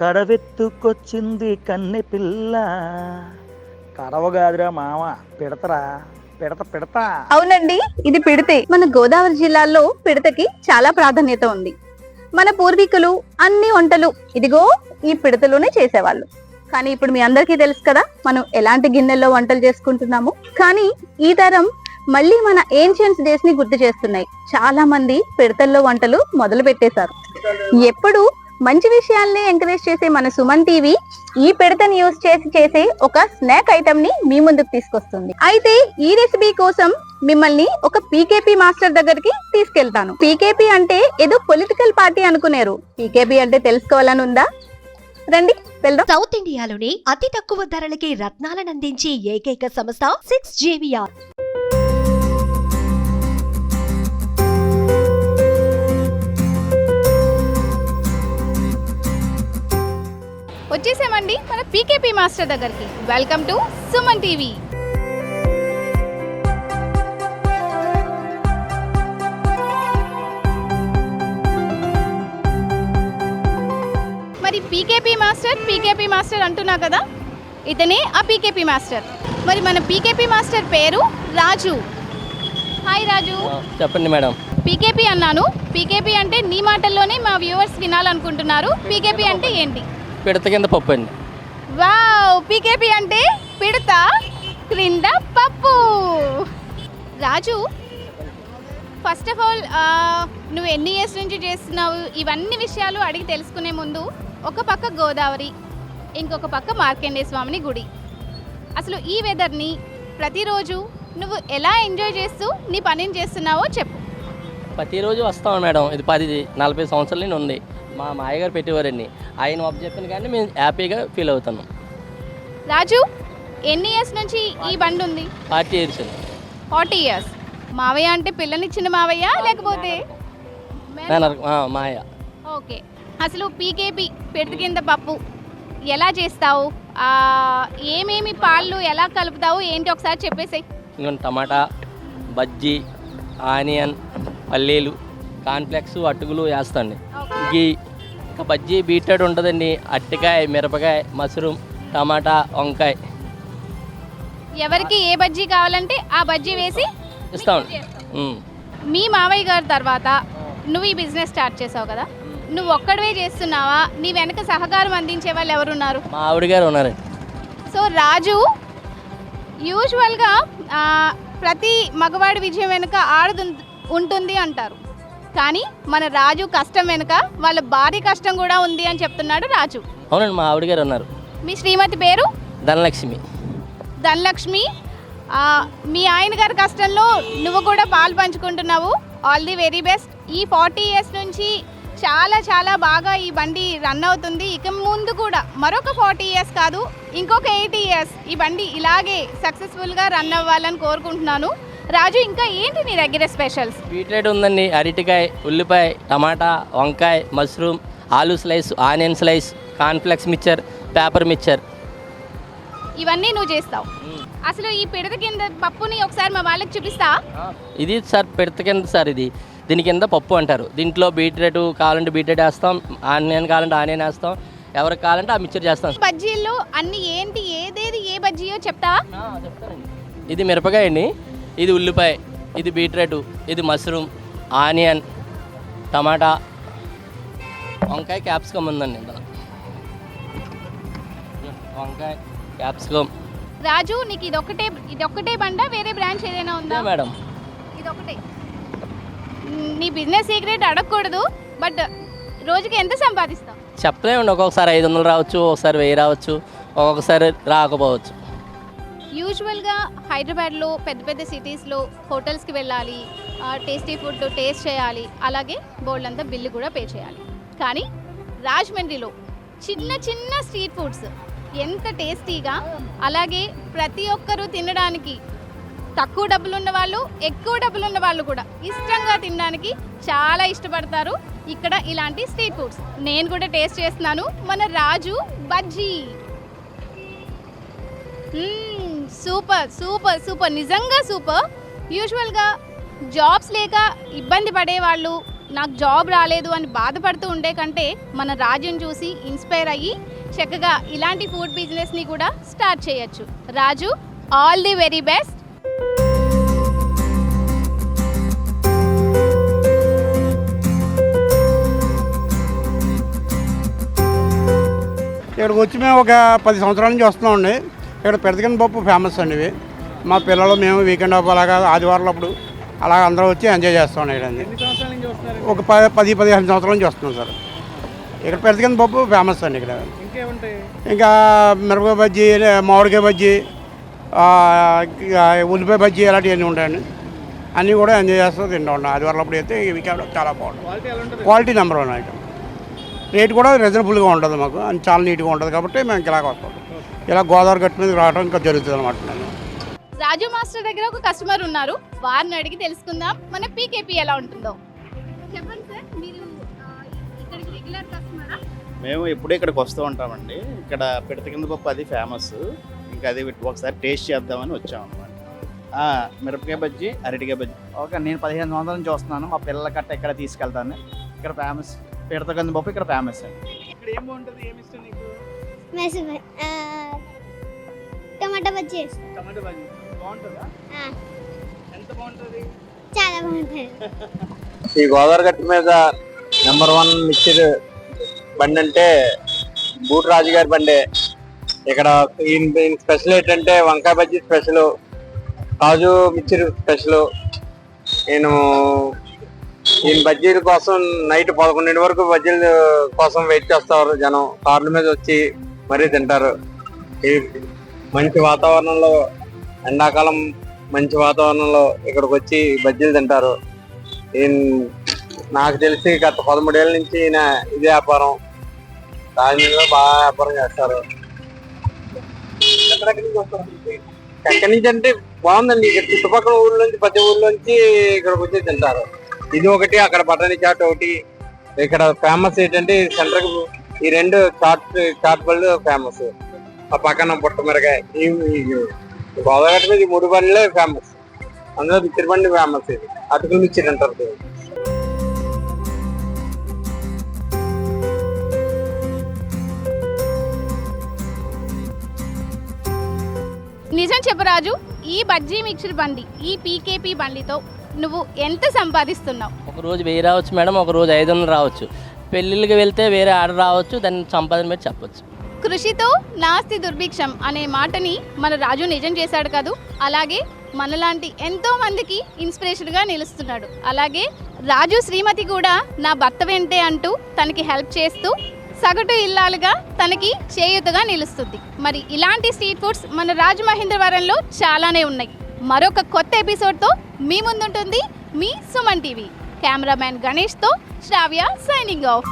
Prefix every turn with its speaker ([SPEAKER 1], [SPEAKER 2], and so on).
[SPEAKER 1] కడవెత్తుకొచ్చింది కన్నె పిల్ల. కడవగాదురా మామ పెడతరా పిడత పిడత.
[SPEAKER 2] అవునండి ఇది పిడితే. మన గోదావరి జిల్లాలో పిడతకి చాలా ప్రాధాన్యత ఉంది. మన పూర్వీకులు అన్ని వంటలు ఇదిగో ఈ పిడతలోనే చేసేవాళ్ళు. కానీ ఇప్పుడు మీ అందరికీ తెలుసు కదా మనం ఎలాంటి గిన్నెల్లో వంటలు చేసుకుంటున్నాము. కానీ ఈ తరం మళ్ళీ మన ఏన్షియన్స్ డేస్ని గుర్తు చేస్తున్నాయి. చాలా మంది పిడతల్లో వంటలు మొదలు పెట్టేశారు ఎప్పుడు మంచి విషయాల్ని ఎంకరేజ్ చేసే మన సుమన్ టీవీ ఈ పిడతని యూస్ చేసి చేసే ఒక స్నాక్ ఐటమ్ని మీ ముందుకు తీసుకొస్తుంది. అయితే ఈ రెసిపీ కోసం మిమ్మల్ని ఒక పీకేపీ మాస్టర్ దగ్గరికి తీసుకెళ్తాను. పీకేపీ అంటే ఏదో పొలిటికల్ పార్టీ అనుకునేరు. పీకేపీ అంటే తెలుసుకోవాలని ఉందా? రండి వెళ్దాం.
[SPEAKER 3] సౌత్ ఇండియాలోని అతి తక్కువ ధరలకి రత్నాలను అందించే ఏకైక సంస్థ సిక్స్ జేవిఆర్.
[SPEAKER 2] వచ్చేసామండి మన పీకేపీ మాస్టర్ దగ్గరికి. Welcome to Suman TV. మరి పీకేపీ మాస్టర్ పీకేపీ మాస్టర్ అంటున్నా కదా? ఇతనే ఆ పీకేపీ మాస్టర్. మరి మన పీకేపీ మాస్టర్ పేరు రాజు. హాయ్ రాజు.
[SPEAKER 4] చెప్పండి మేడం.
[SPEAKER 2] పీకేపీ అన్నాను. పీకేపీ అంటే నీ మాటల్లోనే మా వ్యూవర్స్ వినాలనుకుంటున్నారు. పీకేపీ అంటే ఏంటి?
[SPEAKER 4] పిడత కింద పప్పు అండి.
[SPEAKER 2] వావ్ పీకేపీ అంటే పిడత క్రింద పప్పు. రాజు ఫస్ట్ ఆఫ్ ఆల్ నువ్వు ఎన్ని ఇయర్స్ నుంచి చేస్తున్నావు? ఇవన్నీ విషయాలు అడిగి తెలుసుకునే ముందు ఒక పక్క గోదావరి ఇంకొక పక్క మార్కండే స్వామిని గుడి. అసలు ఈ వెదర్ని ప్రతిరోజు నువ్వు ఎలా ఎంజాయ్ చేస్తూ నీ పనిని చేస్తున్నావో చెప్పు.
[SPEAKER 4] ప్రతిరోజు వస్తాం మేడం. ఇది పది నలభై సంవత్సరాల నుండి ఉంది. మా మాయగారు పెట్టేవారండి. ఆయన అప్ చెప్పిన కానీ మేము హ్యాపీగా ఫీల్ అవుతున్నాం.
[SPEAKER 2] రాజు ఎన్ని ఇయర్స్ నుంచి ఈ బండి ఉంది?
[SPEAKER 4] Forty years
[SPEAKER 2] forty years. మావయ్య అంటే పిల్లనిచ్చిన మావయ్య లేకపోతే?
[SPEAKER 4] మాయ
[SPEAKER 2] ఓకే. అసలు పీకేపీ పెడత కింద పప్పు ఎలా చేస్తావు? ఏమేమి పాళ్ళు ఎలా కలుపుతావు? ఏంటి ఒకసారి చెప్పేసి
[SPEAKER 4] ఇంకొన్ని టమాటా బజ్జీ ఆనియన్ పల్లీలు కాన్ఫ్లెక్స్ అటుకులు వేస్తాండి గీ ఇంకా బజ్జీ బీటెడ్ ఉంటుందండి. అట్టికాయ మిరపకాయ మష్రూమ్ టమాటా వంకాయ.
[SPEAKER 2] ఎవరికి ఏ బజ్జీ కావాలంటే ఆ బజ్జీ వేసి
[SPEAKER 4] ఉమ్.
[SPEAKER 2] మీ మావయ్య గారి తర్వాత నువ్వు ఈ బిజినెస్ స్టార్ట్ చేసావు కదా. నువ్వు ఒక్కడవే చేస్తున్నావా? నీ వెనక సహకారం అందించే వాళ్ళు ఎవరున్నారు?
[SPEAKER 4] మా ఆవిడ గారు ఉన్నారండి
[SPEAKER 2] సో రాజు యూజువల్గా ప్రతి మగవాడి విజయం వెనుక ఆడదు ఉంటుంది అంటారు. కానీ మన రాజు కష్టం వెనుక వాళ్ళ భార్య కష్టం కూడా ఉంది అని చెప్తున్నాడు రాజు.
[SPEAKER 4] అవునండి మా ఆవిడ గారు ఉన్నారు
[SPEAKER 2] మీ శ్రీమతి పేరు?
[SPEAKER 4] ధనలక్ష్మి.
[SPEAKER 2] ధనలక్ష్మి ఆ, మీ ఆయన గారి కష్టంలో నువ్వు కూడా పాలు పంచుకుంటున్నావు. ఆల్ ది వెరీ బెస్ట్ ఈ ఫార్టీ ఇయర్స్ నుంచి చాలా చాలా బాగా ఈ బండి రన్ అవుతుంది. ఇక ముందు కూడా మరొక ఫార్టీ ఇయర్స్ కాదు ఇంకొక ఎయిటీ ఇయర్స్ ఈ బండి ఇలాగే సక్సెస్ఫుల్గా రన్ అవ్వాలని కోరుకుంటున్నాను. రాజు ఇంకా ఏంటి నీ దగ్గర స్పెషల్స్
[SPEAKER 4] బీట్రేట్ ఉందండి. అరటికాయ ఉల్లిపాయ టమాటా వంకాయ mushroom aloo slice onion slice cornflakes mixture paper mixture
[SPEAKER 2] ఇవన్నీ నువ్వు చేస్తావు. అసలు ఈ పిడత కింద పప్పుని ఒకసారి మా వాళ్ళకి చూపిస్తా
[SPEAKER 4] ఇది సార్ పెడత కింద సార్ ఇది. దీని కింద పప్పు అంటారు. దీంట్లో బీట్రేట్ కావాలంటే బీట్రేట్ వేస్తాం. ఆనియన్ కావాలంటే ఆనియన్ వేస్తాం. ఎవరికి కావాలంటే ఆ మిక్చర్ చేస్తాం.
[SPEAKER 2] బజ్జీల్లో అన్ని ఏంటి ఏదేది ఏ బజ్జీయో చెప్తావా?
[SPEAKER 4] ఇది మిరపకాయ అండి ఇది ఉల్లిపాయ ఇది బీట్రేట్ ఇది మష్రూమ్ ఆనియన్ టమాటా. వంకాయ క్యాప్సికమ్ ఉందండి ఇందులో. వంకాయ క్యాప్సికమ్.
[SPEAKER 2] రాజు నీకు ఇది ఒకటే ఇది ఒకటే బండ వేరే బ్రాంచ్ ఏదైనా ఉందా?
[SPEAKER 4] మేడం.
[SPEAKER 2] ఇది ఒకటే నీ బిజినెస్ సీక్రెట్ అడగకూడదు బట్ రోజుకి ఎంత సంపాదిస్తావు?
[SPEAKER 4] చెప్పలేమండి ఒక్కొక్కసారి ఐదు వందలు రావచ్చు ఒకసారి వెయ్యి రావచ్చు ఒక్కొక్కసారి రాకపోవచ్చు.
[SPEAKER 2] యూజువల్గా హైదరాబాద్లో పెద్ద పెద్ద సిటీస్లో హోటల్స్కి వెళ్ళాలి టేస్టీ ఫుడ్ టేస్ట్ చేయాలి అలాగే బోల్డ్ అంతా బిల్లు కూడా పే చేయాలి. కానీ రాజమండ్రిలో చిన్న చిన్న స్ట్రీట్ ఫుడ్స్ ఎంత టేస్టీగా అలాగే ప్రతి ఒక్కరూ తినడానికి తక్కువ డబ్బులు ఉన్న వాళ్ళు ఎక్కువ డబ్బులు ఉన్న వాళ్ళు కూడా ఇష్టంగా తినడానికి చాలా ఇష్టపడతారు ఇక్కడ ఇలాంటి స్ట్రీట్ ఫుడ్స్. నేను కూడా టేస్ట్ చేస్తున్నాను. మన Raju bajji. Super super super. నిజంగా సూపర్. యూజువల్గా జాబ్స్ లేక ఇబ్బంది పడేవాళ్ళు నాకు జాబ్ రాలేదు అని బాధపడుతూ ఉండే కంటే మన రాజుని చూసి ఇన్స్పైర్ అయ్యి చక్కగా ఇలాంటి ఫుడ్ బిజినెస్ని కూడా స్టార్ట్ చేయొచ్చు. Raju all the very best.
[SPEAKER 5] ఇక్కడికి వచ్చి మేము ఒక పది సంవత్సరాల నుంచి వస్తున్నామండి. ఇక్కడ పెడతకిన పప్పు ఫేమస్ అండి ఇవి. మా పిల్లలు మేము వీకెండ్ అలాగా ఆదివారాలు అప్పుడు అలా అందరూ వచ్చి ఎంజాయ్ చేస్తాం ఇక్కడ? ఒక పది పది పదిహేను సంవత్సరాల నుంచి వస్తున్నాం సార్. ఇక్కడ పెడతకిన పప్పు ఫేమస్ అండి ఇక్కడ. ఇంకా మిరపకాయ బజ్జీ మామిడికాయ బజ్జీ ఉల్లిపాయ బజ్జీ ఇలాంటివన్నీ ఉంటాయండి. అన్నీ కూడా ఎంజాయ్ చేస్తూ తింటూ ఉంటాం ఆదివారాలు అప్పుడు అయితే ఈ వీకెండ్ చాలా బాగుంటుంది. Quality number one item rate కూడా రీజనబుల్గా ఉంటుంది మాకు. చాలా నీట్గా ఉంటుంది కాబట్టి మేము ఇలాగ వస్తాం. ఇలా గోదావరి గట్టు మీద రావడం ఇంకా జరుగుతుంది అనమాట
[SPEAKER 2] రాజు మాస్టర్ దగ్గర ఒక కస్టమర్ ఉన్నారు. వారిని అడిగి తెలుసుకుందాం. మన పీకేపీ ఎలా ఉంటుందో. చెప్పండి సార్ మీరు ఇక్కడికి రెగ్యులర్ కస్టమరా
[SPEAKER 6] మేము ఎప్పుడూ ఇక్కడికి వస్తూ ఉంటామండి. ఇక్కడ పిడత కింద పప్పు అది ఫేమస్ ఇంకా అది ఒకసారి టేస్ట్ చేద్దామని వచ్చాం అనమాట మిరపకాయ బజ్జీ అరటికాయ బజ్జీ.
[SPEAKER 7] ఓకే నేను పదిహేను సంవత్సరాల నుంచి వస్తున్నాను. మా పిల్లల కట్ట ఇక్కడ తీసుకెళ్తాను. ఇక్కడ ఫేమస్ పీడత కంది పప్పు ఇక్కడ ఫేమస్ అండి
[SPEAKER 8] మెస్ టమాటా బజ్జీ వేస్తాం. ఆ. చాలా బాగుంటుంది.
[SPEAKER 9] ఈ గోదావరి గట్టు మీద నెంబర్ వన్ మిక్చర్ బండి అంటే బూట్ రాజు గారి బండి. ఇక్కడ ఈయన స్పెషల్ ఏంటంటే వంకాయ బజ్జీ స్పెషల్ కాజు మిక్చర్ స్పెషల్. నేను ఈయన బజ్జీల కోసం నైట్ పదకొండింటి వరకు బజ్జీల కోసం వెయిట్ చేస్తారు జనం. కార్ల మీద వచ్చి మరీ తింటారు. ఈ మంచి వాతావరణంలో ఎండాకాలం మంచి వాతావరణంలో ఇక్కడికి వచ్చి బజ్జీలు తింటారు. నాకు తెలిసి గత పదమూడేళ్ళ నుంచి ఈయన ఇదే వ్యాపారం. రాజమండ్రిలో బాగా వ్యాపారం చేస్తారు. ఎక్కడి నుంచి అంటే బాగుందండి. ఇక్కడ చుట్టుపక్కల ఊళ్ళోంచి నుంచి ప్రతి ఊళ్ళోంచి నుంచి ఇక్కడికి వచ్చి తింటారు. ఇది ఒకటి అక్కడ బటానీ చాట్ ఒకటి. ఇక్కడ ఫేమస్ ఏంటంటే సెంటర్ ఈ రెండు చాట్ చాట్ పళ్ళు ఫేమస్. ఆ పక్కన బుట్ట మిరకాయ ఈ ఈ గోదావరి మీద మూడు బండ్లే ఫేమస్ అందులో మిక్చర్ బండి ఫేమస్ ఇది. అటుకులు మిక్చర్ అంటారు.
[SPEAKER 2] నిజం చెప్పు రాజు ఈ బజ్జీ మిక్చర్ బండి ఈ పీకేపీ బండితో నువ్వు ఎంత సంపాదిస్తున్నావు?
[SPEAKER 4] ఒక రోజు వెయ్యి రావచ్చు మేడం ఒక రోజు ఐదు వందలు రావచ్చు. పెళ్ళిళ్ళకి వెళ్తే వేరే ఆర్డర్ రావచ్చు దాని సంపాదన మీద చెప్పొచ్చు.
[SPEAKER 2] కృషితో నాస్తి దుర్భిక్షం అనే మాటని మన రాజు నిజం చేశాడు కదూ అలాగే మనలాంటి ఎంతో మందికి ఇన్స్పిరేషన్గా నిలుస్తున్నాడు. అలాగే రాజు శ్రీమతి కూడా నా భర్త వెంటే అంటూ తనకి హెల్ప్ చేస్తూ సగటు ఇల్లాలుగా తనకి చేయూతగా నిలుస్తుంది. మరి ఇలాంటి స్ట్రీట్ ఫుడ్స్ మన రాజమహేంద్రవరంలో చాలానే ఉన్నాయి. మరొక కొత్త ఎపిసోడ్తో మీ ముందుంటుంది మీ సుమన్ టీవీ. కెమెరామ్యాన్ గణేష్తో శ్రావ్య సైనింగ్ ఆఫ్.